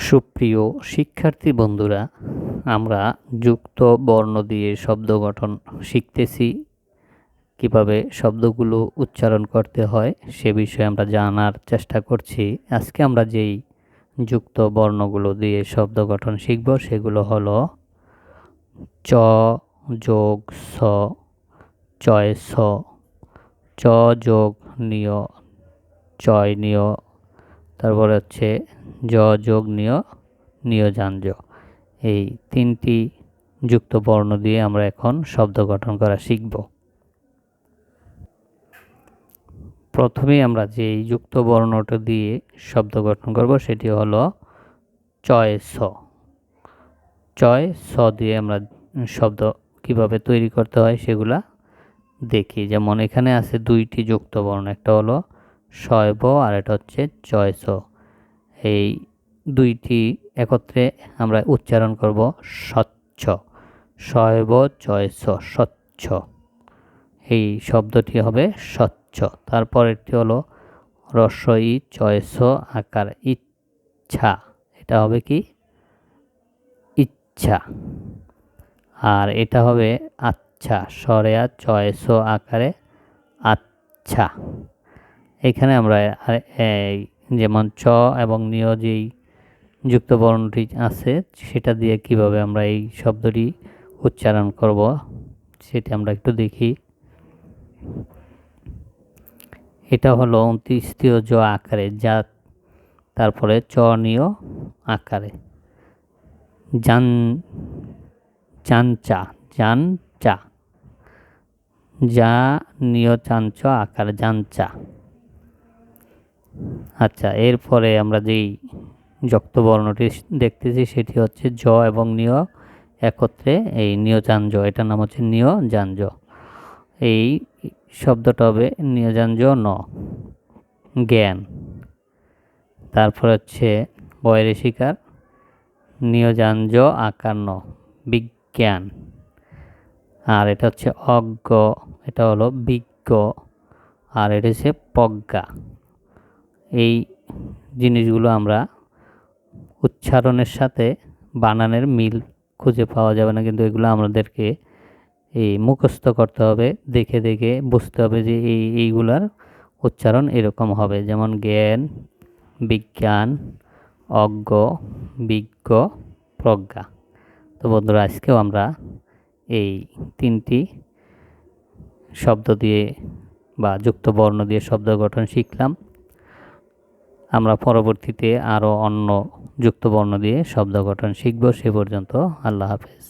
সুপ্রিয় শিক্ষার্থী বন্ধুরা, আমরা যুক্ত বর্ণ দিয়ে শব্দ গঠন শিখতেছি। কীভাবে শব্দগুলো উচ্চারণ করতে হয় সে বিষয়ে আমরা জানার চেষ্টা করছি। আজকে আমরা যেই যুক্ত বর্ণগুলো দিয়ে শব্দ গঠন শিখব সেগুলো হলো চ, যোগ, স, চয়, স, চ, যোগ, নিয়, চয়, নিয়, তারপর হচ্ছে জ যোগ নিয় নিয়োজাঞ্জ। এই তিনটি যুক্ত বর্ণ দিয়ে আমরা এখন শব্দ গঠন করা শিখব। প্রথমেই আমরা যে যুক্ত বর্ণটা দিয়ে শব্দ গঠন করব, সেটি হলো চয় স চয় স দিয়ে আমরা শব্দ কীভাবে তৈরি করতে হয় সেগুলা দেখি। যেমন এখানে আছে দুইটি যুক্ত বর্ণ একটা হলো শয়ব আর এটা হচ্ছে চয়স। এই দুইটি একত্রে আমরা উচ্চারণ করব স্বচ্ছ। শয়ব চয়স স্বচ্ছ। এই শব্দটি হবে স্বচ্ছ। তারপরেরটি হলো রস্বই চয়স আকার ইচ্ছা। এটা হবে কি? ইচ্ছা। আর এটা হবে আচ্ছা। সরেয়া চয়স আকারে আচ্ছা। এখানে আমরা যেমন চ এবং নিয় যেই যুক্ত বর্ণটি আছে, সেটা দিয়ে কীভাবে আমরা এই শব্দটি উচ্চারণ করব, সেটি আমরা একটু দেখি। এটা হলো তৃতীয় জ আকারে, যা তারপরে চ নিয় আকারে। জান, চাঞ্চা, জান চা। যা নিয় চাঞ্চ আকার জানচা আচ্ছা এরপরে আমরা যেই যক্ত বর্ণটি দেখতেছি সেটি হচ্ছে জ এবং নিয় একত্রে, এই নিয়জাঞ্জ এটার নাম হচ্ছে নিয়জাঞ্জ এই শব্দটা হবে নিয়জাঞ্জ ন, জ্ঞান। তারপর হচ্ছে বয়ের শিকার নিয়জাঞ্জ আকার ন, বিজ্ঞান। আর এটা হচ্ছে অজ্ঞ, এটা হলো বিজ্ঞ। আর এটা হচ্ছে প্রজ্ঞা এই জিনিসগুলো আমরা উচ্চারণের সাথে বানানের মিল খুঁজে পাওয়া যাবে না, কিন্তু এগুলো আমাদেরকে এই মুখস্থ করতে হবে, দেখে দেখে বুঝতে হবে যে এই এইগুলার উচ্চারণ এরকম হবে। যেমন জ্ঞান, বিজ্ঞান, অজ্ঞ, বিজ্ঞ, প্রজ্ঞা। তো বন্ধুরা, আজকেও আমরা এই তিনটি শব্দ দিয়ে বা যুক্ত বর্ণ দিয়ে শব্দ গঠন শিখলাম। আমরা পরবর্তীতে আরও অন্য যুক্তবর্ণ দিয়ে শব্দ গঠন শিখব সে পর্যন্ত আল্লাহ হাফেজ।